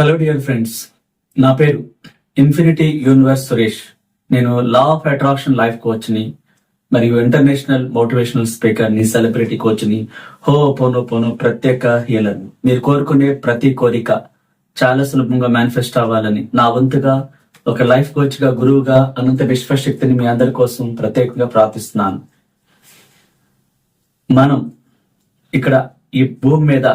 Hello dear friends నా పేరు infinity universe Suresh. నేను లా ఆఫ్ అట్రాక్షన్ లైఫ్ కోచ్ని మరియు ఇంటర్నేషనల్ మోటివేషనల్ స్పీకర్ని సెలబ్రిటీ కోచ్ని హో పోనో పోనో ప్రత్యేక హీలర్. మీరు కోరుకునే ప్రతి కోరిక చాలా సులభంగా మేనిఫెస్ట్ అవ్వాలని నా వంతుగా ఒక లైఫ్ కోచ్గా గురువుగా అనంత విశ్వశక్తిని మీ అందరి కోసం ప్రత్యేకంగా ప్రార్థిస్తున్నాను. మనం ఇక్కడ ఈ భూమి మీద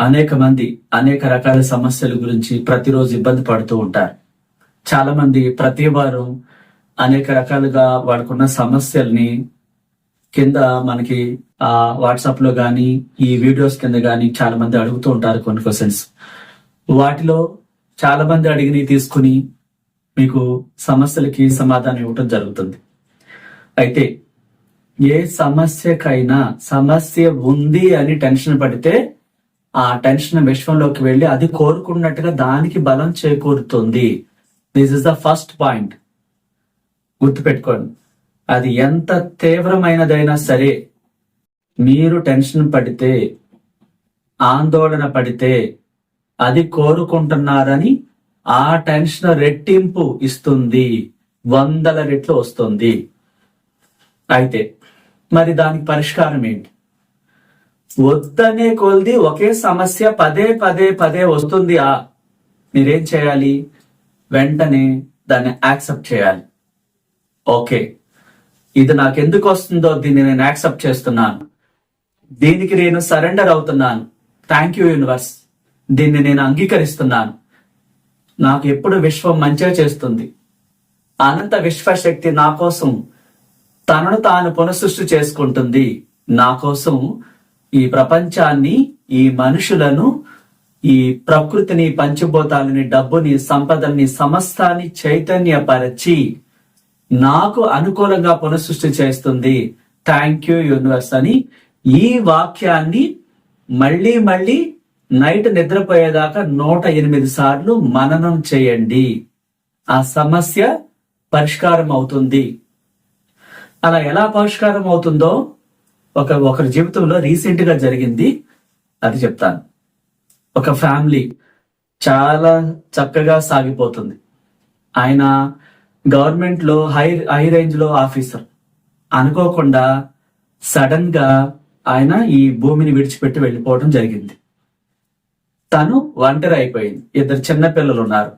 అనేక మంది అనేక రకాల సమస్యల గురించి ప్రతిరోజు ఇబ్బంది పడుతూ ఉంటారు. చాలా మంది ప్రతి వారం అనేక రకాలుగా వాడుకున్న సమస్యల్ని కింద మనకి ఆ వాట్సాప్లో గాని ఈ వీడియోస్ కింద గాని చాలా మంది అడుగుతూ ఉంటారు కొన్ని క్వశ్చన్స్ వాటిలో చాలా మంది అడిగినవి తీసుకుని మీకు సమస్యలకి సమాధానం ఇవ్వటం జరుగుతుంది. అయితే ఏ సమస్యకైనా సమస్య ఉంది అని టెన్షన్ పడితే ఆ టెన్షన్ విశ్వంలోకి వెళ్ళి అది కోరుకున్నట్టుగా దానికి బలం చేకూరుతుంది. This is the first point గుర్తుపెట్టుకోండి. అది ఎంత తీవ్రమైనదైనా సరే మీరు టెన్షన్ పడితే ఆందోళన పడితే అది కోరుకుంటున్నారని ఆ టెన్షన్ రెట్టింపు ఇస్తుంది. వందల రెట్లు వస్తుంది. అయితే మరి దానికి పరిష్కారం ఏంటి? వద్దనే కొలిది ఒకే సమస్య పదే పదే పదే వస్తుంది. ఆ మీరేం చేయాలి? వెంటనే దాన్ని యాక్సెప్ట్ చేయాలి. ఓకే. ఇది నాకు ఎందుకు వస్తుందో దీన్ని నేను యాక్సెప్ట్ చేస్తున్నాను. దీనికి నేను సరెండర్ అవుతున్నాను. Thank you universe. దీన్ని నేను అంగీకరిస్తున్నాను. నాకు ఎప్పుడు విశ్వం మంచిగా చేస్తుంది. అనంత విశ్వశక్తి నా కోసం తనను తాను పునఃసృష్టి చేసుకుంటుంది. నా కోసం ఈ ప్రపంచాన్ని ఈ మనుషులను ఈ ప్రకృతిని పంచభూతాలని డబ్బుని సంపదల్ని సమస్తాన్ని చైతన్యపరచి నాకు అనుకూలంగా పునఃసృష్టి చేస్తుంది. థ్యాంక్ యూ యూనివర్స్ అని ఈ వాక్యాన్ని మళ్ళీ మళ్ళీ నైట్ నిద్రపోయేదాకా నూట ఎనిమిది సార్లు మననం చేయండి. ఆ సమస్య పరిష్కారం అవుతుంది అలా ఎలా పరిష్కారం అవుతుందో ఒక ఒకరి జీవితంలో రీసెంట్గా జరిగింది అది చెప్తాను. ఒక ఫ్యామిలీ చాలా చక్కగా సాగిపోతుంది. ఆయన గవర్నమెంట్లో హై హై రేంజ్లో ఆఫీసర్ అనుకోకుండా సడన్గా ఆయన ఈ భూమిని విడిచిపెట్టి వెళ్ళిపోవడం జరిగింది. తను ఒంటరి అయిపోయింది. ఇద్దరు చిన్న పిల్లలు ఉన్నారు.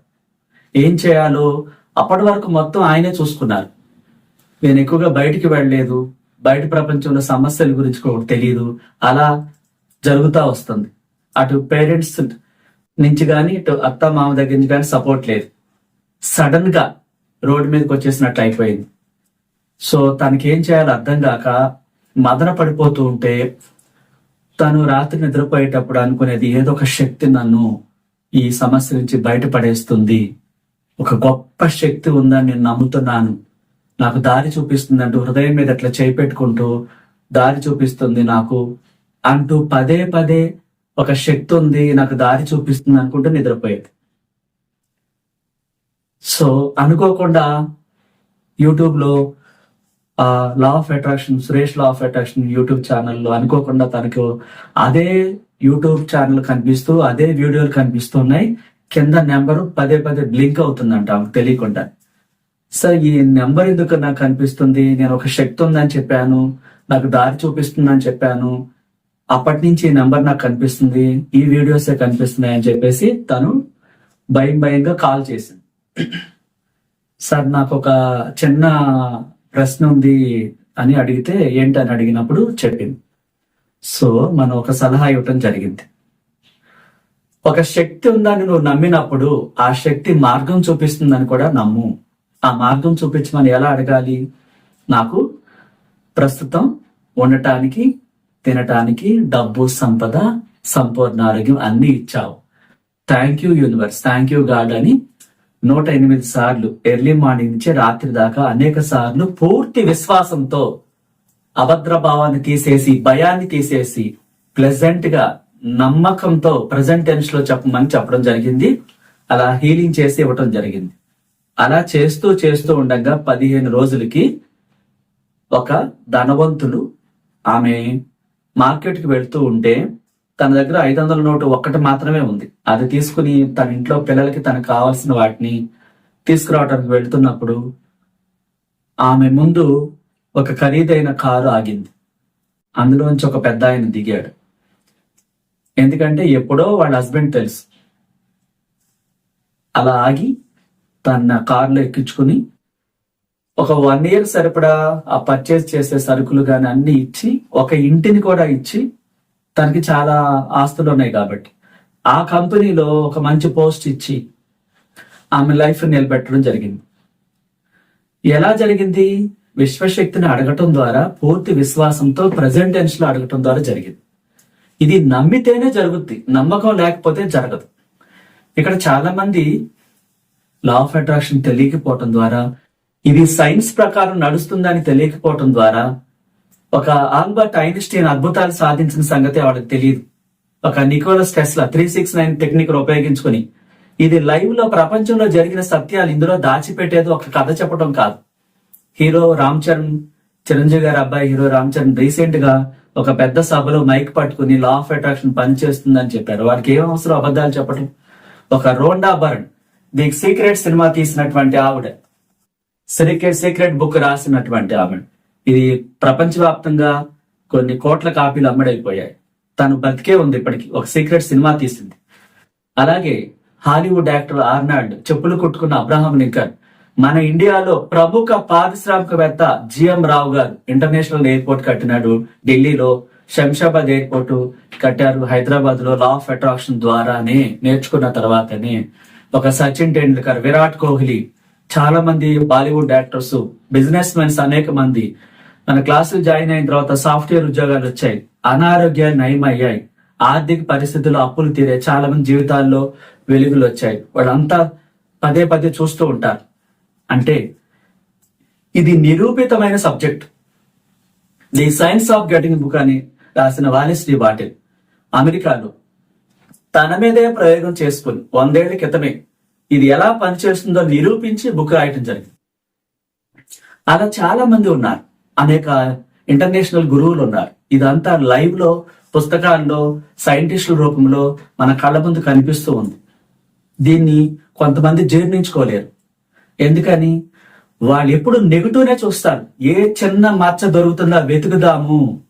ఏం చేయాలో అప్పటి వరకు మొత్తం ఆయనే చూసుకున్నారు. నేను ఎక్కువగా బయటికి వెళ్ళలేదు. బయట ప్రపంచంలో సమస్యల గురించి కూడా తెలియదు. అలా జరుగుతూ వస్తుంది. అటు పేరెంట్స్ నుంచి కానీ ఇటు అత్త మామ దగ్గర నుంచి కానీ సపోర్ట్ లేదు. సడన్గా రోడ్డు మీదకి వచ్చేసినట్టు అయిపోయింది. సో తనకి ఏం చేయాలో అర్థం కాక మదన పడిపోతూ ఉంటే తను రాత్రి నిద్రపోయేటప్పుడు అనుకునేది ఏదో ఒక శక్తి నన్ను ఈ సమస్య నుంచి బయటపడేస్తుంది. ఒక గొప్ప శక్తి ఉందని నేను నమ్ముతున్నాను. నాకు దారి చూపిస్తుంది అంటూ హృదయం మీద అట్లా చేయి పెట్టుకుంటూ దారి చూపిస్తుంది నాకు. అంటూ పదే పదే ఒక శక్తి ఉంది నాకు దారి చూపిస్తుంది అనుకుంటూ నిద్రపోయేది. సో అనుకోకుండా యూట్యూబ్లో law of attraction Suresh law of attraction YouTube ఛానల్లో అనుకోకుండా తనకు అదే యూట్యూబ్ ఛానల్ కనిపిస్తూ అదే వీడియోలు కనిపిస్తున్నాయి. కింద నెంబర్ పదే పదే బ్లింక్ అవుతుందంట తెలియకుండా. సార్ ఈ నెంబర్ ఎందుకు నాకు కనిపిస్తుంది నేను ఒక శక్తి ఉందని చెప్పాను. నాకు దారి చూపిస్తుందని చెప్పాను. అప్పటి నుంచి ఈ నెంబర్ నాకు కనిపిస్తుంది. ఈ వీడియోసే కనిపిస్తున్నాయి అని చెప్పేసి తను భయం భయంగా కాల్ చేసింది. సార్ నాకు ఒక చిన్న ప్రశ్న ఉంది అని అడిగితే ఏంటని అడిగినప్పుడు చెప్పింది. సో మనం ఒక సలహా ఇవ్వటం జరిగింది. ఒక శక్తి ఉందని నువ్వు నమ్మినప్పుడు ఆ శక్తి మార్గం చూపిస్తుందని కూడా నమ్ము. ఆ మార్గం చూపించమని ఎలా అడగాలి? నాకు ప్రస్తుతం ఉండటానికి తినటానికి డబ్బు సంపద సంపూర్ణ ఆరోగ్యం అన్ని ఇచ్చావు. Thank you universe thank you god అని నూట ఎనిమిది సార్లు ఎర్లీ మార్నింగ్ నుంచి రాత్రి దాకా అనేక సార్లు పూర్తి విశ్వాసంతో అభద్ర భావాన్ని తీసేసి భయాన్ని తీసేసి ప్లెజెంట్గా నమ్మకంతో ప్రజెంట్ టెన్స్లో చెప్పమని చెప్పడం జరిగింది. అలా హీలింగ్ చేసి ఇవ్వటం జరిగింది. అలా చేస్తూ చేస్తూ ఉండగా పదిహేను రోజులకి ఒక ధనవంతులు ఆమె మార్కెట్కి వెళుతూ వెళ్తూ ఉంటే తన దగ్గర ఐదు వందల నోటు ఒక్కటి మాత్రమే ఉంది. అది తీసుకుని తన ఇంట్లో పిల్లలకి తనకు కావాల్సిన వాటిని తీసుకురావడానికి వెళ్తున్నప్పుడు ఆమె ముందు ఒక ఖరీదైన కారు ఆగింది. అందులోంచి ఒక పెద్ద ఆయన దిగాడు. ఎందుకంటే ఎప్పుడో వాళ్ళ హస్బెండ్ తెలుసు. అలా ఆగి తన కార్లో ఎక్కించుకుని ఒక వన్ ఇయర్ సరిపడా ఆ పర్చేస్ చేసే సరుకులు కానీ అన్ని ఇచ్చి ఒక ఇంటిని కూడా ఇచ్చి తనకి చాలా ఆస్తులు ఉన్నాయి కాబట్టి. ఆ కంపెనీలో ఒక మంచి పోస్ట్ ఇచ్చి ఆమె లైఫ్ నిలబెట్టడం జరిగింది. ఎలా జరిగింది? విశ్వశక్తిని అడగటం ద్వారా పూర్తి విశ్వాసంతో ప్రజెంట్ టెన్స్లో అడగటం ద్వారా జరిగింది. ఇది నమ్మితేనే జరుగుద్ది నమ్మకం లేకపోతే జరగదు. ఇక్కడ చాలా మంది లా ఆఫ్ అట్రాక్షన్ తెలియకపోవటం ద్వారా ఇది సైన్స్ ప్రకారం నడుస్తుందని తెలియకపోవటం ద్వారా ఒక ఆల్బర్ట్ ఐన్స్టీన్ అద్భుతాలు సాధించిన సంగతి వాళ్ళకి తెలియదు. ఒక Nicolas Tesla three six nine technique ఉపయోగించుకుని ఇది లైవ్లో ప్రపంచంలో జరిగిన సత్యాలు ఇందులో దాచిపెట్టేది ఒక కథ చెప్పడం కాదు. హీరో రామ్ చరణ్ చిరంజీవి గారి అబ్బాయి హీరో రామ్ చరణ్ రీసెంట్గా ఒక పెద్ద సభలో మైక్ పట్టుకుని లా ఆఫ్ అట్రాక్షన్ పనిచేస్తుందని చెప్పారు. వారికి ఏం అవసరం అబద్ధాలు చెప్పడం ఒక Rhonda Byrne. The secret cinema తీసినటువంటి ఆవిడ. సీక్రెట్ సీక్రెట్ బుక్ రాసినటువంటి ఆవిడ. ఇది ప్రపంచవ్యాప్తంగా కొన్ని కోట్ల కాపీలు అమ్మడైపోయాయి. తను బతికే ఉంది ఇప్పటికి. ఒక సీక్రెట్ సినిమా తీసింది. అలాగే హాలీవుడ్ యాక్టర్ ఆర్నాల్డ్ చెప్పులు కుట్టుకున్న అబ్రహాం లింకన్. మన ఇండియాలో ప్రముఖ పారిశ్రామికవేత్త జిఎం రావు గారు ఇంటర్నేషనల్ ఎయిర్పోర్ట్ కట్టినాడు. ఢిల్లీలో శంషాబాద్ ఎయిర్పోర్ట్ కట్టారు. హైదరాబాద్లో లా ఆఫ్ అట్రాక్షన్ ద్వారానే నేర్చుకున్న తర్వాతనే ఒక సచిన్ టెండూల్కర్ విరాట్ కోహ్లీ చాలా మంది బాలీవుడ్ యాక్టర్స్ బిజినెస్ మెన్స్ అనేక మంది. మన క్లాసులు జాయిన్ అయిన తర్వాత సాఫ్ట్వేర్ ఉద్యోగాలు వచ్చాయి. అనారోగ్యాలు నయమయ్యాయి. ఆర్థిక పరిస్థితుల్లో అప్పులు తీరే చాలా మంది జీవితాల్లో వెలుగులు వచ్చాయి. వాళ్ళంతా పదే పదే చూస్తూ ఉంటారు. అంటే ఇది నిరూపితమైన subject. The science of getting book అని రాసిన వాలిశ్రీ బాటిల్ అమెరికాలో. తన మీదే ప్రయోగం చేసుకుని వందేళ్ళ క్రితమే ఇది ఎలా పనిచేస్తుందో నిరూపించి బుక్ రాయటం జరిగింది. అలా చాలా మంది ఉన్నారు. అనేక ఇంటర్నేషనల్ గురువులు ఉన్నారు. ఇదంతా లైవ్లో పుస్తకాల్లో సైంటిస్టుల రూపంలో మన కళ్ళ ముందు కనిపిస్తూ ఉంది. దీన్ని కొంతమంది జీర్ణించుకోలేరు. ఎందుకని? వాళ్ళు ఎప్పుడు నెగిటివ్నే చూస్తారు. ఏ చిన్న మచ్చ దొరుకుతుందా వెతుకుదాము.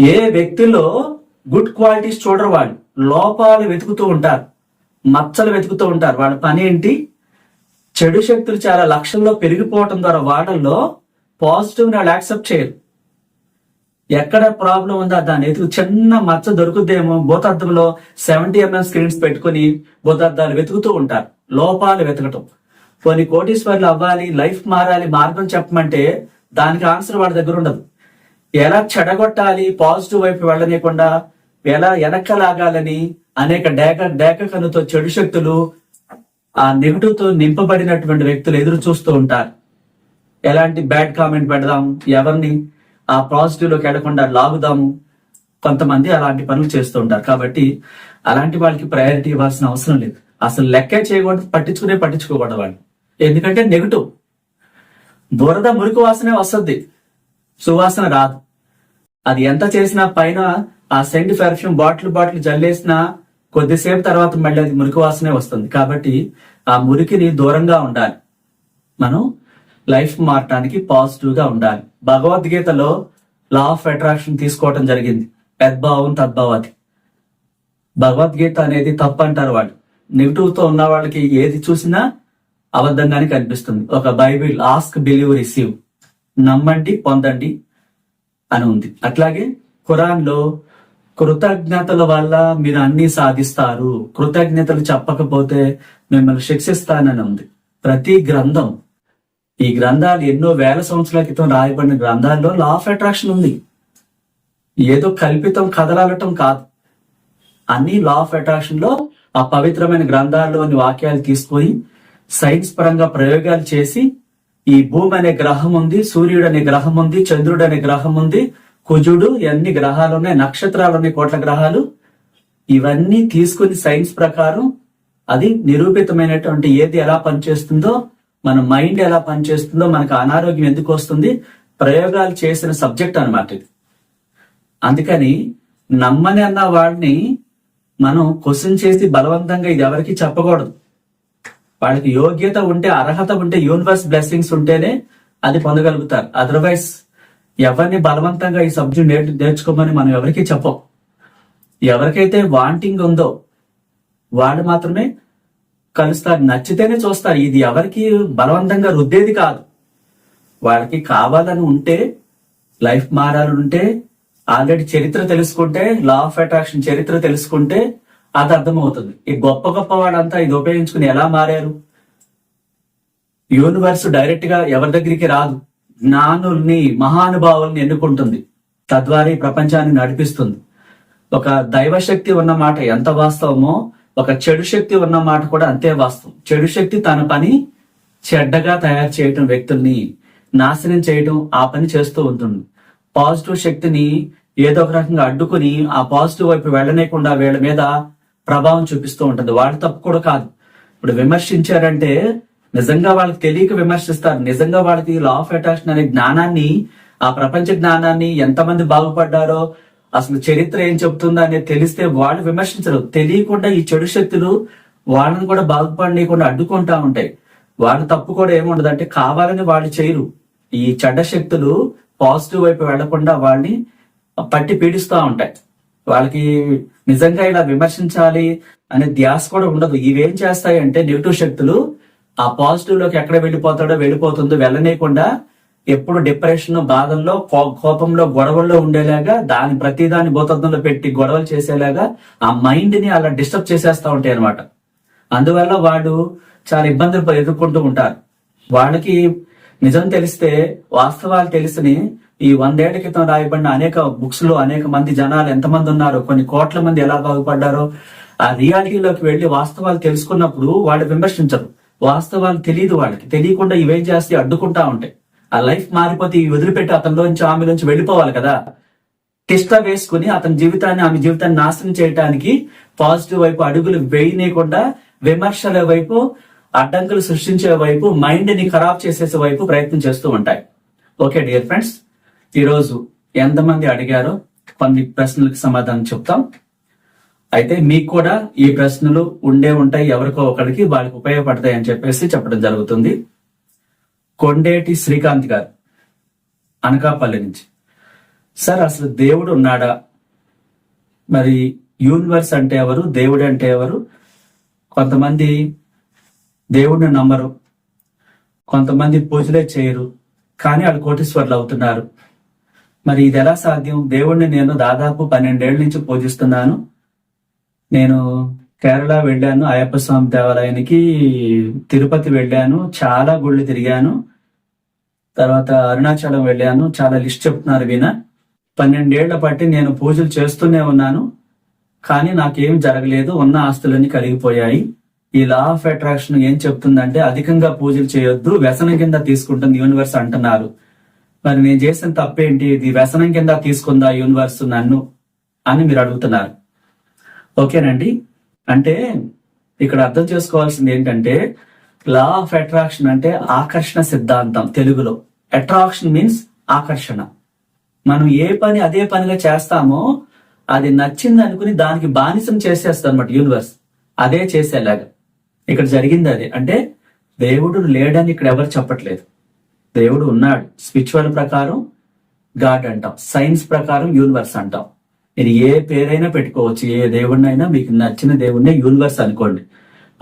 ఏ వ్యక్తిలో గుడ్ క్వాలిటీస్ చూడరు వాళ్ళు. లోపాలు వెతుకుతూ ఉంటారు. మచ్చలు వెతుకుతూ ఉంటారు. వాళ్ళ పని ఏంటి? చెడు శక్తులు చాలా లక్షల్లో పెరిగిపోవటం ద్వారా వాళ్ళల్లో పాజిటివ్ వాళ్ళు యాక్సెప్ట్ చేయరు. ఎక్కడ ప్రాబ్లం ఉందో దాని ఎదుగు చిన్న మచ్చ దొరుకుద్దేమో. భూతార్థంలో సెవెంటీ ఎంఎం స్క్రీన్స్ పెట్టుకుని భూతార్థాలు వెతుకుతూ ఉంటారు. లోపాలు వెతకటం. కొన్ని కోటీశ్వర్లు అవ్వాలి లైఫ్ మారాలి మార్గం చెప్పమంటే దానికి ఆన్సర్ వాళ్ళ దగ్గర ఉండదు. ఎలా చెడగొట్టాలి పాజిటివ్ వైపు వెళ్ళనీయకుండా ఎలా వెనక్కలాగాలని అనేక డేక డేక కనుతో చెడు శక్తులు ఆ నెగిటివ్తో నింపబడినటువంటి వ్యక్తులు ఎదురు చూస్తూ ఉంటారు. ఎలాంటి బ్యాడ్ కామెంట్ పెడదాం ఎవరిని ఆ పాజిటివ్లోకి వెళ్ళకుండా లాగుదాము కొంతమంది అలాంటి పనులు చేస్తూ ఉంటారు. కాబట్టి అలాంటి వాళ్ళకి ప్రయారిటీ ఇవ్వాల్సిన అవసరం లేదు. అసలు లెక్కే చేయకూడదు పట్టించుకునే పట్టించుకోకూడదు వాళ్ళు. ఎందుకంటే నెగిటివ్. బురద మురికి వాసనే వస్తుంది. సువాసన రాదు. అది ఎంత చేసినా పైన ఆ సెంట్ పెర్ఫ్యూమ్ బాటిల్ బాటిల్ జల్లేసిన కొద్దిసేపు తర్వాత మళ్ళీ అది మురికి వాసనే వస్తుంది. కాబట్టి ఆ మురికిని దూరంగా ఉండాలి. మనం లైఫ్ మారటానికి పాజిటివ్గా ఉండాలి. భగవద్గీతలో లా ఆఫ్ అట్రాక్షన్ తీసుకోవటం జరిగింది. యద్భావం తద్భావతి భగవద్గీత అనేది తప్పు అంటారు వాళ్ళు. నెగిటివ్తో ఉన్న వాళ్ళకి ఏది చూసినా అబద్ధంగానే కనిపిస్తుంది. ఒక బైబిల్ ఆస్క్ బిలీవ్ రిసీవ్ నమ్మండి పొందండి అని ఉంది. అట్లాగే ఖురాన్లో కృతజ్ఞతల వల్ల మీరు అన్ని సాధిస్తారు. కృతజ్ఞతలు చెప్పకపోతే మిమ్మల్ని శిక్షిస్తానని ఉంది. ప్రతి గ్రంథం ఈ గ్రంథాలు ఎన్నో వేల సంవత్సరాల క్రితం రాయబడిన గ్రంథాల్లో లా ఆఫ్ అట్రాక్షన్ ఉంది. ఏదో కల్పితం కదలాలటం కాదు. అన్ని లా ఆఫ్ అట్రాక్షన్లో ఆ పవిత్రమైన గ్రంథాల్లోని వాక్యాలు తీసుకొని సైన్స్ పరంగా ప్రయోగాలు చేసి ఈ భూమి అనే గ్రహం ఉంది సూర్యుడు అనే గ్రహం ఉంది చంద్రుడు అనే గ్రహం ఉంది కుజుడు ఎన్ని గ్రహాలు ఉన్నాయి నక్షత్రాలు ఉన్నాయి కోట్ల గ్రహాలు? ఇవన్నీ తీసుకుని సైన్స్ ప్రకారం అది నిరూపితమైనటువంటి ఏది ఎలా పనిచేస్తుందో మన మైండ్ ఎలా పనిచేస్తుందో మనకు అనారోగ్యం ఎందుకు వస్తుంది ప్రయోగాలు చేసిన సబ్జెక్ట్ అన్నమాట ఇది. అందుకని నమ్మని అన్న వాడిని మనం క్వశ్చన్ చేసి బలవంతంగా ఇది ఎవరికి చెప్పకూడదు. వాళ్ళకి యోగ్యత ఉంటే అర్హత ఉంటే యూనివర్స్ బ్లెస్సింగ్స్ ఉంటేనే అది పొందగలుగుతారు. అదర్వైజ్ ఎవరిని బలవంతంగా ఈ సబ్జెక్ట్ నేర్చు నేర్చుకోమని మనం ఎవరికి చెప్పం. ఎవరికైతే వాంటింగ్ ఉందో వాళ్ళు మాత్రమే కలుస్తారు. నచ్చితేనే చూస్తారు. ఇది ఎవరికి బలవంతంగా రుద్దేది కాదు. వాళ్ళకి కావాలని ఉంటే లైఫ్ మారాలంటే ఉంటే ఆల్రెడీ చరిత్ర తెలుసుకుంటే లా ఆఫ్ అట్రాక్షన్ చరిత్ర తెలుసుకుంటే అది అర్థమవుతుంది. ఈ గొప్ప గొప్ప వాళ్ళంతా ఇది ఉపయోగించుకుని ఎలా మారారు? యూనివర్స్ డైరెక్ట్గా ఎవరి దగ్గరికి రాదు. జ్ఞానుల్ని మహానుభావుల్ని ఎన్నుకుంటుంది. తద్వారా ఈ ప్రపంచాన్ని నడిపిస్తుంది. ఒక దైవశక్తి ఉన్న మాట ఎంత వాస్తవమో ఒక చెడు శక్తి ఉన్న మాట కూడా అంతే వాస్తవం. చెడు శక్తి తన పని చెడ్డగా తయారు చేయటం వ్యక్తుల్ని నాశనం చేయడం ఆ పని చేస్తూ ఉంటుంది. పాజిటివ్ శక్తిని ఏదో ఒక రకంగా అడ్డుకుని ఆ పాజిటివ్ వైపు వెళ్ళనేకుండా వీళ్ళ మీద ప్రభావం చూపిస్తూ ఉంటుంది. వాళ్ళ తప్పు కూడా కాదు. ఇప్పుడు విమర్శించారంటే నిజంగా వాళ్ళకి తెలియక విమర్శిస్తారు. నిజంగా వాళ్ళకి లా ఆఫ్ అట్రాక్షన్ అనే జ్ఞానాన్ని ఆ ప్రపంచ జ్ఞానాన్ని ఎంతమంది బాగుపడ్డారో అసలు చరిత్ర ఏం చెప్తుందో అనేది తెలిస్తే వాళ్ళు విమర్శించరు. తెలియకుండా ఈ చెడు శక్తులు వాళ్ళని కూడా బాగుపడనీయకుండా అడ్డుకుంటా ఉంటాయి. వాళ్ళ తప్పు కూడా ఏముండదు. అంటే కావాలని వాళ్ళు చేయరు. ఈ చెడ్డ శక్తులు పాజిటివ్ వైపు వెళ్ళకుండా వాళ్ళని పట్టి పీడిస్తూ ఉంటాయి. వాళ్ళకి నిజంగా ఇలా విమర్శించాలి అనే ధ్యాస కూడా ఉండదు. ఇవేం చేస్తాయి అంటే నెగిటివ్ శక్తులు ఆ పాజిటివ్లోకి ఎక్కడ వెళ్ళిపోతాడో వెళ్ళిపోతుందో వెళ్ళనీయకుండా ఎప్పుడు డిప్రెషన్ బాధల్లో కోపంలో గొడవల్లో ఉండేలాగా దాని ప్రతిదాని భూతత్వంలో పెట్టి గొడవలు చేసేలాగా ఆ మైండ్ని అలా డిస్టర్బ్ చేసేస్తా ఉంటాయి అనమాట అందువల్ల వాళ్ళు చాలా ఇబ్బందులు ఎదుర్కొంటూ ఉంటారు. వాళ్ళకి నిజం తెలిస్తే వాస్తవాలు తెలిసిని ఈ వందేళ్ళ క్రితం రాయబడిన అనేక బుక్స్లో అనేక మంది జనాలు ఎంతమంది ఉన్నారో కొన్ని కోట్ల మంది ఎలా బాగుపడ్డారో ఆ రియాలిటీలోకి వెళ్ళి వాస్తవాలు తెలుసుకున్నప్పుడు వాళ్ళు విమర్శించరు. వాస్తవాలు తెలియదు వాళ్ళకి. తెలియకుండా ఇవేం చేస్తే అడ్డుకుంటా ఉంటాయి. ఆ లైఫ్ మారిపోతే ఇవి వదిలిపెట్టి అతనిలోంచి ఆమెలోంచి వెళ్ళిపోవాలి కదా. తిష్ట వేసుకుని అతని జీవితాన్ని ఆమె జీవితాన్ని నాశనం చేయడానికి పాజిటివ్ వైపు అడుగులు వేయనీయకుండా విమర్శల వైపు అడ్డంకులు సృష్టించే వైపు మైండ్ని ఖరాబ్ చేసేసే వైపు ప్రయత్నం చేస్తూ ఉంటాయి. ఓకే డియర్ ఫ్రెండ్స్ ఈరోజు ఎంతమంది అడిగారో కొన్ని ప్రశ్నలకు సమాధానం చెప్తాం. అయితే మీకు కూడా ఈ ప్రశ్నలు ఉండే ఉంటాయి ఎవరికో ఒకరికి వాళ్ళకి ఉపయోగపడతాయి అని చెప్పేసి చెప్పడం జరుగుతుంది. కొండేటి శ్రీకాంత్ గారు అనకాపల్లి నుంచి. సార్ అసలు దేవుడు ఉన్నాడా? మరి యూనివర్స్ అంటే ఎవరు? దేవుడు అంటే ఎవరు? కొంతమంది దేవుడిని నమ్మరు. కొంతమంది పూజలే చేయరు. కానీ వాళ్ళు కోటీశ్వర్లు అవుతున్నారు. మరి ఇది ఎలా సాధ్యం? దేవుణ్ణి నేను దాదాపు పన్నెండేళ్ళ నుంచి పూజిస్తున్నాను. నేను కేరళ వెళ్ళాను అయ్యప్ప స్వామి దేవాలయానికి తిరుపతి వెళ్ళాను చాలా గుళ్ళు తిరిగాను. తర్వాత అరుణాచలం వెళ్ళాను చాలా లిస్ట్ చెప్తున్నారు విన పన్నెండేళ్ళ పట్టి నేను పూజలు చేస్తూనే ఉన్నాను కానీ నాకేం జరగలేదు ఉన్న ఆస్తులన్నీ కరిగిపోయాయి. ఈ లా ఆఫ్ అట్రాక్షన్ ఏం చెప్తుందంటే అధికంగా పూజలు చేయొద్దు వ్యసనం కింద తీసుకుంటుంది యూనివర్స్ అంటున్నారు. మరి నేను చేసిన తప్పేంటి? ఇది వ్యసనం కింద తీసుకుందా యూనివర్స్ నన్ను? అని మీరు అడుగుతున్నారు. ఓకేనండి. అంటే ఇక్కడ అర్థం చేసుకోవాల్సింది ఏంటంటే లా ఆఫ్ అట్రాక్షన్ అంటే ఆకర్షణ సిద్ధాంతం తెలుగులో. అట్రాక్షన్ మీన్స్ ఆకర్షణ. మనం ఏ పని అదే పనిగా చేస్తామో అది నచ్చింది అనుకుని దానికి బానిసం చేసేస్తుంది అనమాట యూనివర్స్ అదే చేసేలాగా. ఇక్కడ జరిగింది అదే. అంటే దేవుడు లేడని ఇక్కడ ఎవరు చెప్పట్లేదు. దేవుడు ఉన్నాడు. స్పిరిచువల్ ప్రకారం గాడ్ అంటాం. సైన్స్ ప్రకారం యూనివర్స్ అంటాం. మీరు ఏ పేరైనా పెట్టుకోవచ్చు ఏ దేవుడినైనా మీకు నచ్చిన దేవుణ్ణే యూనివర్స్ అనుకోండి.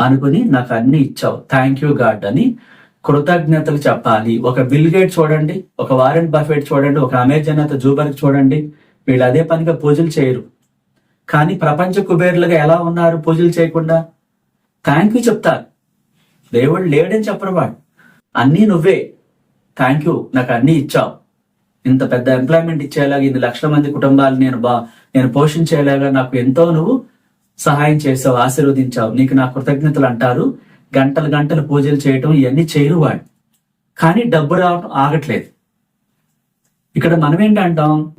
అనుకుని నాకు అన్ని ఇచ్చావు థ్యాంక్ యూ గాడ్ అని కృతజ్ఞతలు చెప్పాలి. ఒక బిల్ గేట్ చూడండి ఒక వారెంట్ బఫెట్ చూడండి ఒక అమెజాన్ అత జూబర్గ్ చూడండి వీళ్ళు అదే పనిగా పూజలు చేయరు. కానీ ప్రపంచ కుబేరులుగా ఎలా ఉన్నారు పూజలు చేయకుండా? థ్యాంక్ యూ చెప్తారు. దేవుడు లేడని చెప్పరు వాడు. అన్నీ నువ్వే. థ్యాంక్ యూ నాకు అన్నీ ఇచ్చావు. ఇంత పెద్ద ఎంప్లాయ్మెంట్ ఇచ్చేలాగా ఇన్ని లక్షల మంది కుటుంబాలు నేను బా నేను పోషించేలాగా నాకు ఎంతో నువ్వు సహాయం చేసావు ఆశీర్వదించావు. నీకు నా కృతజ్ఞతలు అంటారు. గంటలు గంటలు పూజలు చేయటం ఇవన్నీ చేయరు వాడు. కానీ డబ్బు రావడం ఆగట్లేదు. ఇక్కడ మనం ఏంటంటాం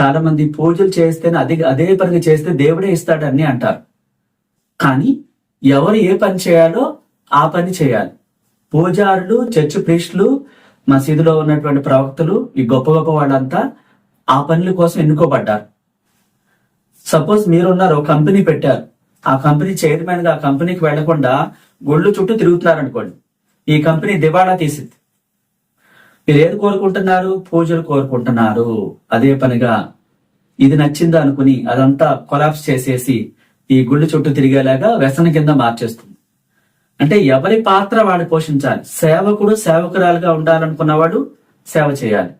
చాలా మంది పూజలు చేస్తేనే అదే అదే పనిగా చేస్తే దేవుడే ఇస్తాడు అని అంటారు. కానీ ఎవరు ఏ పని చేయాలో ఆ పని చేయాలి. పూజారులు చర్చ్ ప్రీస్టులు మసీదులో ఉన్నటువంటి ప్రవక్తలు ఈ గొప్ప గొప్ప వాళ్ళంతా ఆ పనుల కోసం ఎన్నుకోబడ్డారు. సపోజ్ మీరున్నారు ఒక కంపెనీ పెట్టారు. ఆ కంపెనీ చైర్మన్గా ఆ కంపెనీకి వెళ్ళకుండా గుళ్ళు చుట్టూ తిరుగుతున్నారు అనుకోండి ఈ కంపెనీ దివాళా తీసింది. మీరు ఏది కోరుకుంటున్నారు? పూజలు కోరుకుంటున్నారు. అదే పనిగా ఇది నచ్చిందా అనుకుని అదంతా కొలాప్స్ చేసేసి ఈ గుళ్ళు చుట్టూ తిరిగేలాగా వ్యసన కింద మార్చేస్తుంది. అంటే ఎవరి పాత్ర వాడు పోషించాలి? సేవకుడు సేవకురాలుగా ఉండాలనుకున్నవాడు సేవ చేయాలి.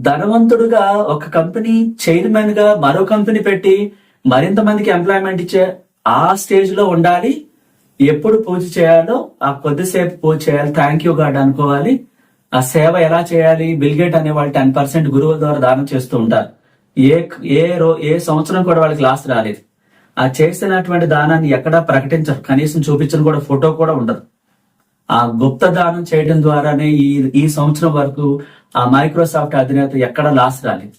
ధనవంతుడుగా ఒక కంపెనీ చైర్మన్గా మరో కంపెనీ పెట్టి మరింత మందికి ఎంప్లాయ్మెంట్ ఇచ్చే ఆ స్టేజ్లో ఉండాలి. ఎప్పుడు పూజ చేయాలో ఆ కొద్దిసేపు పూజ చేయాలి. థ్యాంక్ యూ గాడ్ అనుకోవాలి. ఆ సేవ ఎలా చేయాలి? బిల్గేట్ అనే వాళ్ళు టెన్ పర్సెంట్ గురువుల ద్వారా దానం చేస్తూ ఉంటారు. ఏ ఏ రో ఏ సంవత్సరం కూడా వాళ్ళకి లాస్ రాలేదు. ఆ చేసినటువంటి దానాన్ని ఎక్కడా ప్రకటించరు. కనీసం చూపించిన కూడా ఫోటో కూడా ఉండదు. ఆ గుప్త దానం చేయడం ద్వారానే ఈ ఈ సంవత్సరం వరకు ఆ మైక్రోసాఫ్ట్ అధినేత ఎక్కడ లాస్ రాలేదు.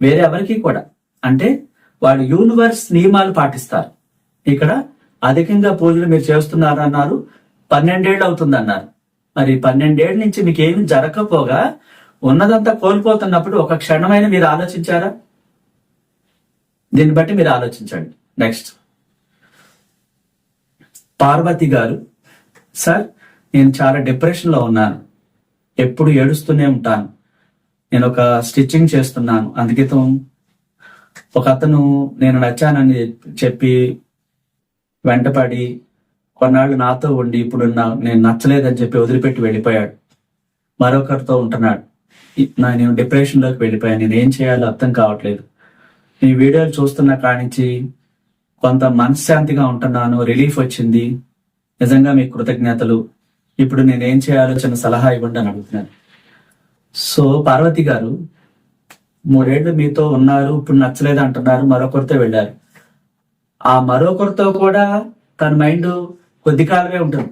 వేరే ఎవరికి కూడా. అంటే వాళ్ళు యూనివర్స్ నియమాలు పాటిస్తారు. ఇక్కడ అధికంగా పూజలు మీరు చేస్తున్నారు అన్నారు పన్నెండేళ్ళు అవుతుంది అన్నారు మరి పన్నెండేళ్ళ నుంచి మీకు ఏమి జరగకపోగా ఉన్నదంతా కోల్పోతున్నప్పుడు ఒక క్షణమైన మీరు ఆలోచించారా? దీన్ని బట్టి మీరు ఆలోచించండి. నెక్స్ట్ పార్వతి గారు సార్ నేను చాలా డిప్రెషన్లో ఉన్నాను. ఎప్పుడు ఏడుస్తూనే ఉంటాను. నేను ఒక స్టిచ్చింగ్ చేస్తున్నాను. అందుకితం ఒక అతను నేను నచ్చానని చెప్పి వెంటపడి కొన్నాళ్ళు నాతో ఉండి ఇప్పుడు నా- నేను నచ్చలేదని చెప్పి వదిలిపెట్టి వెళ్ళిపోయాడు. మరొకరితో ఉంటున్నాడు. నా- నేను డిప్రెషన్లోకి వెళ్ళిపోయాను. నేను ఏం చేయాలో అర్థం కావట్లేదు. నీ వీడియోలు చూస్తున్న కానించి కొంత మనశ్శాంతిగా ఉంటున్నాను రిలీఫ్ వచ్చింది. నిజంగా మీకు కృతజ్ఞతలు. ఇప్పుడు నేను ఏం చేయాలో చిన్న సలహా ఇవ్వండి అని అడుగుతున్నాను. సో పార్వతి గారు మూడేళ్ళు మీతో ఉన్నారు ఇప్పుడు నచ్చలేదు అంటున్నారు మరొకరితో వెళ్ళారు. ఆ మరొకరితో కూడా తన మైండ్ కొద్ది కాలమే ఉంటుంది.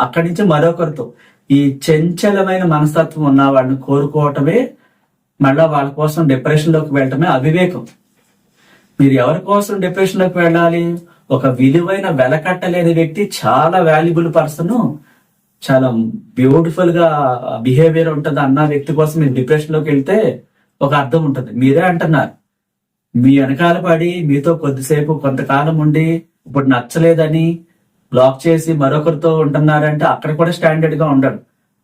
అక్కడి నుంచి మరొకరితో. ఈ చంచలమైన మనస్తత్వం ఉన్న వాళ్ళని కోరుకోవటమే మళ్ళా వాళ్ళ కోసం డిప్రెషన్లోకి వెళ్ళటమే అవివేకం. మీరు ఎవరి కోసం డిప్రెషన్లోకి వెళ్ళాలి? ఒక విలువైన వెలకట్టలేని వ్యక్తి చాలా వాల్యుబుల్ పర్సన్ చాలా బ్యూటిఫుల్గా బిహేవియర్ ఉంటుంది అన్న వ్యక్తి కోసం మీరు డిప్రెషన్లోకి వెళ్తే ఒక అర్థం ఉంటుంది. మీరే అంటున్నారు. మీ వెనకాల పడి మీతో కొద్దిసేపు కొంతకాలం ఉండి ఇప్పుడు నచ్చలేదని బ్లాక్ చేసి మరొకరితో ఉంటున్నారంటే అక్కడ కూడా స్టాండర్డ్గా ఉండడు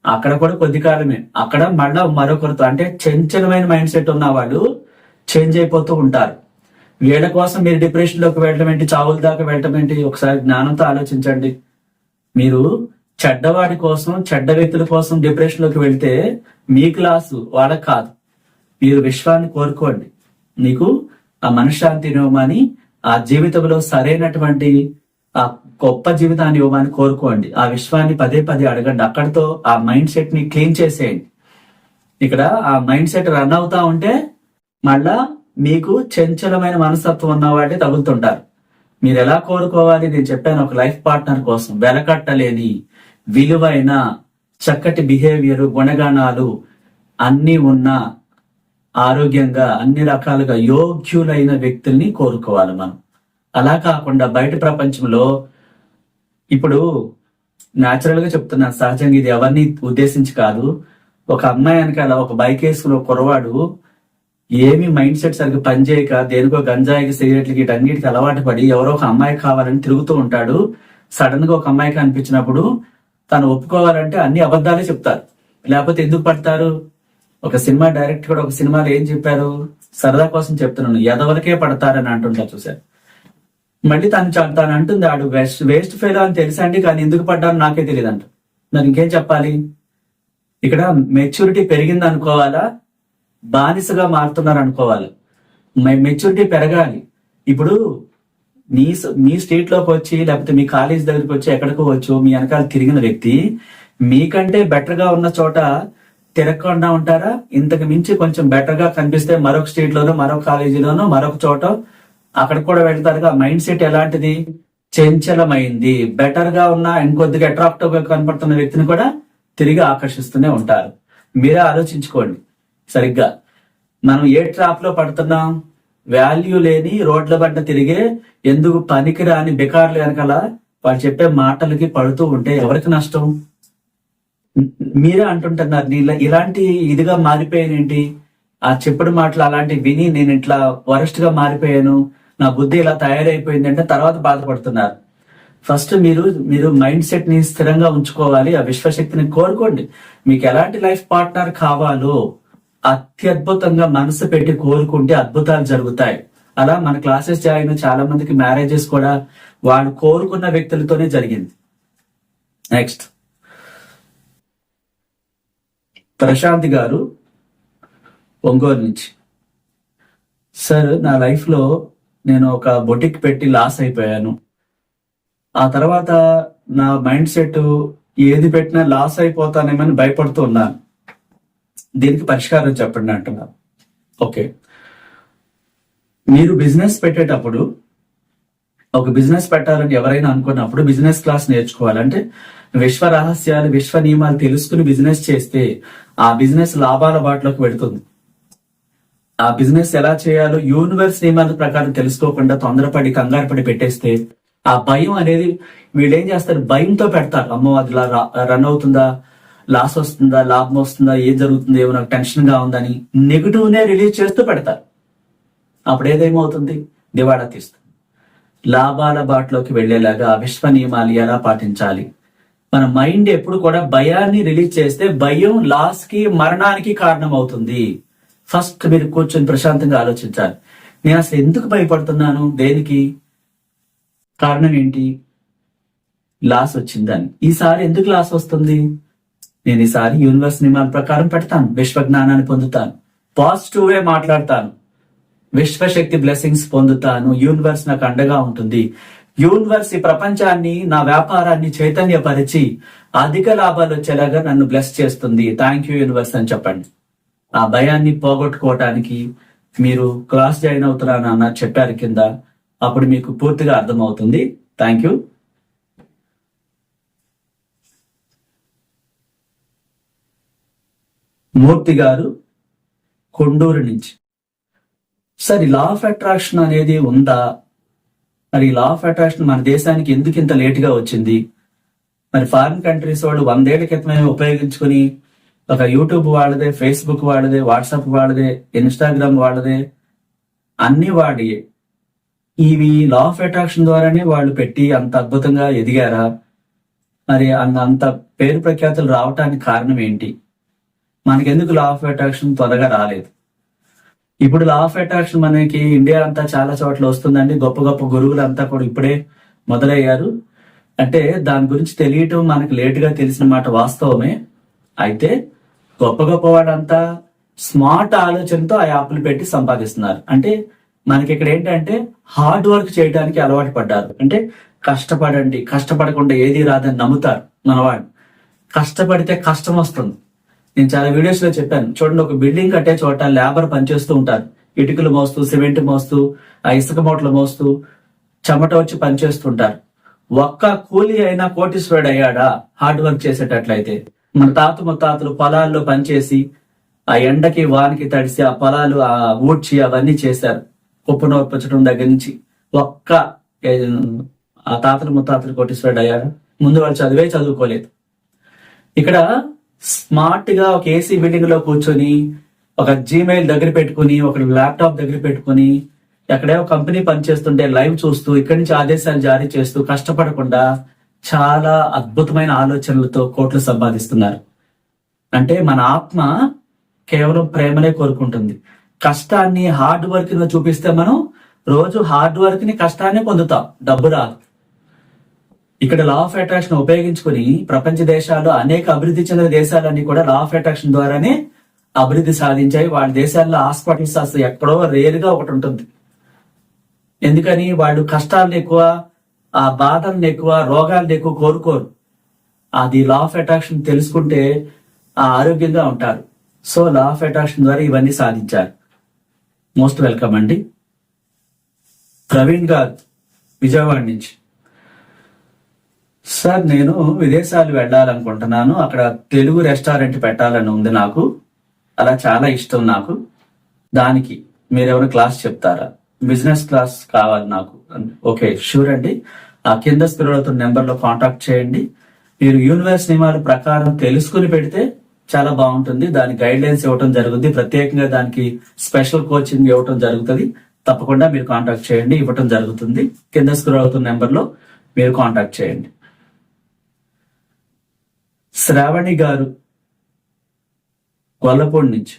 అక్కడ కూడా కొద్ది కాలమే. అక్కడ మళ్ళా మరొకరితో అంటే చంచలమైన మైండ్ సెట్ ఉన్న వాళ్ళు చేంజ్ అయిపోతూ ఉంటారు. వీళ్ళ కోసం మీరు డిప్రెషన్లోకి వెళ్ళడం ఏంటి? చావుల దాకా వెళ్ళడం ఏంటి? ఒకసారి జ్ఞానంతో ఆలోచించండి. మీరు చెడ్డవాడి కోసం చెడ్డ వ్యక్తుల కోసం డిప్రెషన్లోకి వెళ్తే మీ క్లాసు వాళ్ళకి కాదు. మీరు విశ్వాన్ని కోరుకోండి. నీకు ఆ మనశ్శాంతి ఇవ్వమని ఆ జీవితంలో సరైనటువంటి ఆ గొప్ప జీవితాన్ని ఇవ్వమని కోరుకోండి. ఆ విశ్వాన్ని పదే పదే అడగండి. అక్కడితో ఆ మైండ్ సెట్ని క్లీన్ చేసేయండి. ఇక్కడ ఆ మైండ్ సెట్ రన్ అవుతా ఉంటే మళ్ళా మీకు చంచలమైన మనస్తత్వం ఉన్న వాటి తగులుతుంటారు. మీరు ఎలా కోరుకోవాలి? నేను చెప్పాను ఒక లైఫ్ పార్ట్నర్ కోసం వెలకట్టలేని విలువైన చక్కటి బిహేవియర్ గుణగణాలు అన్ని ఉన్న ఆరోగ్యంగా అన్ని రకాలుగా యోగ్యులైన వ్యక్తుల్ని కోరుకోవాలి మనం. అలా కాకుండా బయట ప్రపంచంలో ఇప్పుడు న్యాచురల్గా చెప్తున్నాను సహజంగా ఇది ఎవరిని ఉద్దేశించి కాదు. ఒక అమ్మాయి వెనకాల ఒక బైక్ వేసుకున్న కురవాడు ఏమి మైండ్ సెట్ సరిగ్గా పనిచేయక దేనికో గంజాయికి సిగరెట్లకి ఇటన్నిటికి అలవాటు పడి ఎవరో ఒక అమ్మాయి కావాలని తిరుగుతూ ఉంటాడు. సడన్గా ఒక అమ్మాయి కనిపించినప్పుడు తను ఒప్పుకోవాలంటే అన్ని అబద్ధాలే చెప్తారు. లేకపోతే ఎందుకు పడతారు? ఒక సినిమా డైరెక్ట్ కూడా ఒక సినిమాలో ఏం చెప్పారు? సరదా కోసం చెప్తున్నాను ఎదవలకే పడతారని అంటుంటారు చూసారు మళ్ళీ తను తను అంటుంది ఆడు వేస్ట్ వేస్ట్ ఫెయిల్ అని తెలుసండి కానీ ఎందుకు పడ్డాను నాకే తెలియదు అంట మరి ఇంకేం చెప్పాలి? ఇక్కడ మెచ్యూరిటీ పెరిగింది అనుకోవాలా బానిసగా మారుతున్నారు అనుకోవాలి. మెచ్యూరిటీ పెరగాలి. ఇప్పుడు మీ మీ స్టేట్లోకి వచ్చి లేకపోతే మీ కాలేజ్ దగ్గరికి వచ్చి ఎక్కడికో వచ్చు మీ వెనకాల తిరిగిన వ్యక్తి మీకంటే బెటర్గా ఉన్న చోట తిరగకుండా ఉంటారా? ఇంతకు మించి కొంచెం బెటర్గా కనిపిస్తే మరొక స్టేట్ లోనో మరొక కాలేజీలోనో మరొక చోట అక్కడ కూడా వెళ్తారుగా. మైండ్ సెట్ ఎలాంటిది? చంచలమైంది. బెటర్గా ఉన్న ఇంకొద్దిగా అట్రాక్టివ్గా కనపడుతున్న వ్యక్తిని కూడా తిరిగి ఆకర్షిస్తూనే ఉంటారు. మీరే ఆలోచించుకోండి. సరిగ్గా. మనం ఏ ట్రాప్లో పడుతున్నాం? వాల్యూ లేని రోడ్ల పడ్డ తిరిగే ఎందుకు పనికిరాని బెకార్లు వెనకాల వాళ్ళు చెప్పే మాటలకి పడుతూ ఉంటే ఎవరికి నష్టం? మీరే అంటుంటున్నారు నీ ఇలాంటి ఇదిగా మారిపోయానేంటి ఆ చెప్పుడు మాటలు అలాంటి విని నేను ఇట్లా వరస్ట్గా మారిపోయాను నా బుద్ధి ఇలా తయారైపోయింది అంటే తర్వాత బాధపడుతున్నారు. ఫస్ట్ మీరు మీరు మైండ్ సెట్ని స్థిరంగా ఉంచుకోవాలి ఆ విశ్వశక్తిని కోరుకోండి. మీకు ఎలాంటి లైఫ్ పార్ట్నర్ కావాలో అత్యద్భుతంగా మనసు పెట్టి కోరుకుంటే అద్భుతాలు జరుగుతాయి. అలా మన క్లాసెస్ జాయిన్ చాలా మందికి మ్యారేజెస్ కూడా వాళ్ళు కోరుకున్న వ్యక్తులతోనే జరిగింది. నెక్స్ట్. ప్రశాంత్ గారు ఒంగోలు నుంచి. సార్ నా లైఫ్లో నేను ఒక బొటిక్ పెట్టి లాస్ అయిపోయాను. ఆ తర్వాత నా మైండ్ సెట్ ఏది పెట్టినా లాస్ అయిపోతానేమని భయపడుతూ ఉన్నాను. దీనికి పరిష్కారం చెప్పండి అంటున్నారు. ఓకే. మీరు బిజినెస్ పెట్టేటప్పుడు ఒక బిజినెస్ పెట్టాలని ఎవరైనా అనుకున్నప్పుడు బిజినెస్ క్లాస్ నేర్చుకోవాలంటే విశ్వ రహస్యాలు విశ్వ నియమాలు తెలుసుకుని బిజినెస్ చేస్తే ఆ బిజినెస్ లాభాల బాటలోకి పెడుతుంది ఆ బిజినెస్ ఎలా చేయాలో యూనివర్స్ నియమాల ప్రకారం తెలుసుకోకుండా తొందరపడి కంగారు పడి పెట్టేస్తే ఆ భయం అనేది వీళ్ళు ఏం చేస్తారు? భయంతో పెడతారు. అమ్మో అది రన్ అవుతుందా? లాస్ వస్తుందా లాభం వస్తుందా ఏం జరుగుతుందో ఏమో నాకు టెన్షన్గా ఉందని నెగిటివ్ నే రిలీజ్ చేస్తూ పెడతారు. అప్పుడు ఏదేమవుతుంది? దివాళా తీస్తుంది. లాభాల బాటలోకి వెళ్ళేలాగా ఆ విశ్వ నియమాలు ఎలా పాటించాలి? మన మైండ్ ఎప్పుడు కూడా భయాన్ని రిలీజ్ చేస్తే భయం లాస్కి మరణానికి కారణం అవుతుంది ఫస్ట్ మీరు కూర్చొని ప్రశాంతంగా ఆలోచించాలి. నేను అసలు ఎందుకు భయపడుతున్నాను? దేనికి? కారణం ఏంటి? లాస్ వచ్చిందని. ఈసారి ఎందుకు లాస్ వస్తుంది? నేను ఈసారి యూనివర్స్ నియమాల ప్రకారం పెడతాను. విశ్వ జ్ఞానాన్ని పొందుతాను. పాజిటివ్ వే మాట్లాడతాను. విశ్వశక్తి బ్లెస్సింగ్స్ పొందుతాను. యూనివర్స్ నాకు అండగా ఉంటుంది. యూనివర్స్ ఈ ప్రపంచాన్ని నా వ్యాపారాన్ని చైతన్యపరిచి అధిక లాభాలు వచ్చేలాగా నన్ను బ్లెస్ చేస్తుంది. థ్యాంక్ యూ యూనివర్స్ అని చెప్పండి. ఆ భయాన్ని పోగొట్టుకోవటానికి మీరు క్లాస్ జాయిన్ అవుతున్నానన్న చెప్పారు కింద. అప్పుడు మీకు పూర్తిగా అర్థమవుతుంది. థ్యాంక్ యూ మూర్తి గారు కొండూరు నుంచి. సార్ ఈ లా ఆఫ్ అట్రాక్షన్ అనేది ఉందా? మరి లా ఆఫ్ అట్రాక్షన్ మన దేశానికి ఎందుకు ఇంత లేటుగా వచ్చింది? మరి ఫారిన్ కంట్రీస్ వాళ్ళు వందేళ్ళ క్రితమే ఉపయోగించుకుని ఒక యూట్యూబ్ వాళ్ళదే ఫేస్బుక్ వాళ్ళదే వాట్సాప్ వాళ్ళదే ఇన్స్టాగ్రామ్ వాళ్ళదే అన్ని వాడి ఇవి లా ఆఫ్ అట్రాక్షన్ ద్వారానే వాళ్ళు పెట్టి అంత అద్భుతంగా ఎదిగారా? మరి అంత పేరు ప్రఖ్యాతులు రావటానికి కారణం ఏంటి? మనకెందుకు లా ఆఫ్ అట్రాక్షన్ త్వరగా రాలేదు? ఇప్పుడు లా ఆఫ్ అట్రాక్షన్ మనకి ఇండియా అంతా చాలా చోట్ల వస్తుందండి. గొప్ప గొప్ప గురువులు అంతా కూడా ఇప్పుడే మొదలయ్యారు. అంటే దాని గురించి తెలియటం మనకు లేటుగా తెలిసిన మాట వాస్తవమే. అయితే గొప్ప గొప్ప వాడంతా స్మార్ట్ ఆలోచనతో ఆ యాప్లు పెట్టి సంపాదిస్తున్నారు. అంటే మనకి ఇక్కడ ఏంటంటే హార్డ్ వర్క్ చేయడానికి అలవాటు పడ్డారు. అంటే కష్టపడండి. కష్టపడకుండా ఏది రాదని నమ్ముతారు మనవాడు కష్టపడితే కష్టం వస్తుంది. నేను చాలా వీడియోస్లో చెప్పాను. చూడండి ఒక బిల్డింగ్ కట్టే చోట లేబర్ పనిచేస్తూ ఉంటారు. ఇటుకలు మోస్తూ సిమెంట్ మోస్తూ ఆ ఇసుక మూటలు మోస్తూ చెమట వచ్చి పనిచేస్తుంటారు. ఒక్క కూలి అయినా కోటీశ్వరుడు అయ్యాడా? Hard work చేసేటట్లయితే. మన తాత ముత్తాతలు పొలాల్లో పనిచేసి ఆ ఎండకి వానికి తడిసి ఆ పొలాలు ఆ ఊడ్చి అవన్నీ చేశారు. ఉప్పు నోర్పించడం దగ్గర నుంచి. ఒక్క ఆ తాతలు ముత్తాతలు కోటీశ్వరుడు అయ్యారు ముందు వాళ్ళు చదివే చదువుకోలేదు. ఇక్కడ స్మార్ట్గా ఒక ఏసీ బిల్డింగ్లో కూర్చొని ఒక జీమెయిల్ దగ్గర పెట్టుకుని ఒక ల్యాప్టాప్ దగ్గర పెట్టుకుని ఎక్కడే ఒక కంపెనీ పనిచేస్తుంటే లైవ్ చూస్తూ ఇక్కడి నుంచి ఆదేశాలు జారీ చేస్తూ కష్టపడకుండా చాలా అద్భుతమైన ఆలోచనలతో కోట్లు సంపాదిస్తున్నారు. అంటే మన ఆత్మ కేవలం ప్రేమనే కోరుకుంటుంది. కష్టాన్ని హార్డ్ వర్క్ను చూపిస్తే మనం రోజు హార్డ్ వర్క్ని కష్టాన్ని పొందుతాం. డబ్బు రాదు. ఇక్కడ లా ఆఫ్ అట్రాక్షన్ ఉపయోగించుకుని ప్రపంచ దేశాలు అనేక అభివృద్ధి చెందిన దేశాలన్నీ కూడా లా ఆఫ్ అట్రాక్షన్ ద్వారానే అభివృద్ధి సాధించాయి. వాళ్ళ దేశాల్లో హాస్పిటల్స్ అసలు ఎక్కడో రేర్గా ఒకటి ఉంటుంది. ఎందుకని? వాళ్ళు కష్టాలను ఎక్కువ ఆ బాధలను ఎక్కువ రోగాలను ఎక్కువ కోరుకోరు. అది లా ఆఫ్ అట్రాక్షన్ తెలుసుకుంటే ఆ ఆరోగ్యంగా ఉంటారు. సో లా ఆఫ్ అట్రాక్షన్ ద్వారా ఇవన్నీ సాధించారు. మోస్ట్ వెల్కమ్ అండి. ప్రవీణ్ గారు విజయవాడ నుంచి. సార్ నేను విదేశాలు వెళ్ళాలనుకుంటున్నాను. అక్కడ తెలుగు రెస్టారెంట్ పెట్టాలని ఉంది నాకు. అలా చాలా ఇష్టం నాకు. దానికి మీరెవరు క్లాస్ చెప్తారా? బిజినెస్ క్లాస్ కావాలి నాకు. ఓకే షూర్ అండి. ఆ కింద స్క్రోల్ నెంబర్లో కాంటాక్ట్ చేయండి. మీరు యూనివర్స్ నియమాల ప్రకారం తెలుసుకుని పెడితే చాలా బాగుంటుంది. దాని గైడ్ లైన్స్ ఇవ్వటం జరుగుతుంది ప్రత్యేకంగా దానికి స్పెషల్ కోచింగ్ ఇవ్వటం జరుగుతుంది. తప్పకుండా మీరు కాంటాక్ట్ చేయండి. ఇవ్వటం జరుగుతుంది. కింద స్క్రోల్ అవుతున్న నెంబర్లో మీరు కాంటాక్ట్ చేయండి. శ్రావణి గారు గొల్లపూడి నుంచి.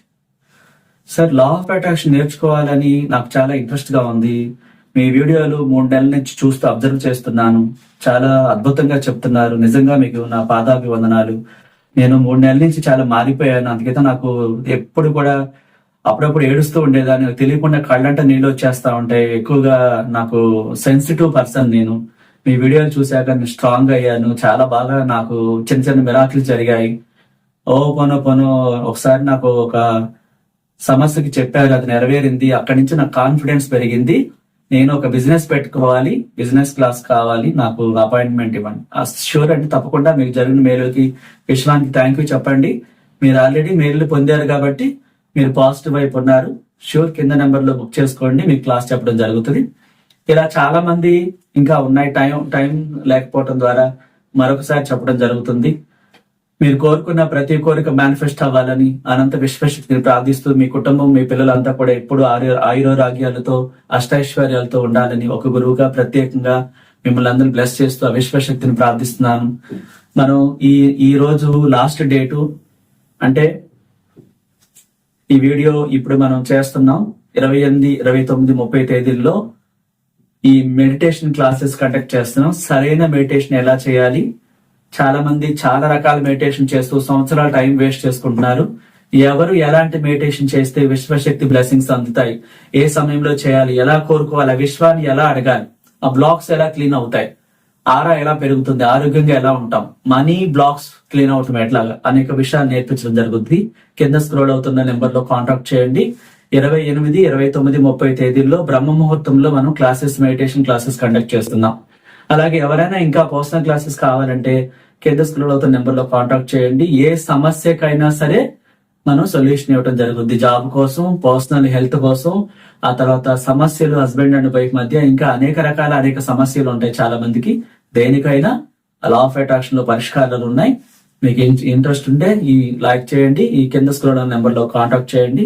సార్ లా ఆఫ్ అట్రాక్షన్ నేర్చుకోవాలని నాకు చాలా ఇంట్రెస్ట్గా ఉంది. మీ వీడియోలు మూడు నెలల నుంచి చూస్తూ అబ్జర్వ్ చేస్తున్నాను. చాలా అద్భుతంగా చెప్తున్నారు. నిజంగా మీకు నా పాదాభివందనాలు. నేను మూడు నెలల నుంచి చాలా మారిపోయాను. అందుకైతే నాకు ఎప్పుడు కూడా అప్పుడప్పుడు ఏడుస్తూ ఉండేదాన్ని. తెలియకుండా కళ్ళంట నీళ్ళు వచ్చేస్తా ఉంటాయి ఎక్కువగా నాకు సెన్సిటివ్ పర్సన్ నేను. మీ వీడియోలు చూశాక నేను స్ట్రాంగ్ అయ్యాను. చాలా బాగా నాకు చిన్న చిన్న మిరాకులు జరిగాయి. ఓ పను పను ఒకసారి నాకు ఒక సమస్యకి చెప్పారు అది నెరవేరింది. అక్కడి నుంచి నాకు కాన్ఫిడెన్స్ పెరిగింది. నేను ఒక బిజినెస్ పెట్టుకోవాలి బిజినెస్ క్లాస్ కావాలి నాకు అపాయింట్మెంట్ ఇవ్వండి. షూర్ అండి తప్పకుండా మీకు జరిగిన మేలుకి విశ్వానికి థ్యాంక్ యూ చెప్పండి. మీరు ఆల్రెడీ మేలు పొందారు కాబట్టి మీరు పాజిటివ్ వైపు ఉన్నారు. షూర్ కింద నెంబర్లో బుక్ చేసుకోండి మీకు క్లాస్ చెప్పడం జరుగుతుంది. ఇలా చాలా మంది ఇంకా ఉన్నాయి టైం టైం లేకపోవటం ద్వారా మరొకసారి చెప్పడం జరుగుతుంది. మీరు కోరుకున్న ప్రతి కోరిక మేనిఫెస్ట్ అవ్వాలని అనంత విశ్వశక్తిని ప్రార్థిస్తూ మీ కుటుంబం మీ పిల్లలంతా కూడా ఎప్పుడు ఆయురోరాగ్యాలతో అష్టైశ్వర్యాలతో ఉండాలని ఒక గురువుగా ప్రత్యేకంగా మిమ్మల్ని అందరూ బ్లెస్ చేస్తూ ఆ విశ్వశక్తిని ప్రార్థిస్తున్నాను. మనం ఈ ఈ రోజు లాస్ట్ డేటు అంటే ఈ వీడియో ఇప్పుడు మనం చేస్తున్నాం. ఇరవై ఎనిమిది ఇరవై తొమ్మిది ముప్పై తేదీల్లో ఈ మెడిటేషన్ క్లాసెస్ కండక్ట్ చేస్తున్నాం. సరైన మెడిటేషన్ ఎలా చేయాలి? చాలా మంది చాలా రకాల మెడిటేషన్ చేస్తూ సంవత్సరాలు టైం వేస్ట్ చేసుకుంటున్నారు. ఎవరు ఎలాంటి మెడిటేషన్ చేస్తే విశ్వశక్తి బ్లెస్సింగ్స్ అందుతాయి? ఏ సమయంలో చేయాలి? ఎలా కోరుకోవాలి? ఆ విశ్వాన్ని ఎలా అడగాలి? ఆ బ్లాక్స్ ఎలా క్లీన్ అవుతాయి? ఆరా ఎలా పెరుగుతుంది? ఆరోగ్యంగా ఎలా ఉంటాం? మనీ బ్లాక్స్ క్లీన్ అవటం ఎట్లాగా అనేక విషయాలు నేర్పించడం జరుగుతుంది కింద స్క్రోల్ అవుతున్న నెంబర్లో కాంటాక్ట్ చేయండి. ఇరవై ఎనిమిది ఇరవై తొమ్మిది ముప్పై తేదీల్లో బ్రహ్మ ముహూర్తంలో మనం క్లాసెస్ మెడిటేషన్ క్లాసెస్ కండక్ట్ చేస్తున్నాం. అలాగే ఎవరైనా ఇంకా పర్సనల్ క్లాసెస్ కావాలంటే కేంద్ర స్క్రోల్ అవుతున్న నెంబర్లో కాంటాక్ట్ చేయండి. ఏ సమస్యకైనా సరే మనం సొల్యూషన్ ఇవ్వడం జరుగుతుంది జాబ్ కోసం పర్సనల్ హెల్త్ కోసం ఆ తర్వాత సమస్యలు హస్బెండ్ అండ్ వైఫ్ మధ్య ఇంకా అనేక రకాల అనేక సమస్యలు ఉంటాయి చాలా మందికి దేనికైనా లా ఆఫ్ అట్రాక్షన్లో పరిష్కారాలు ఉన్నాయి. మీకు ఇంట్రెస్ట్ ఉంటే ఈ లైక్ చేయండి. ఈ కింద స్క్రోల్ నెంబర్లో కాంటాక్ట్ చేయండి.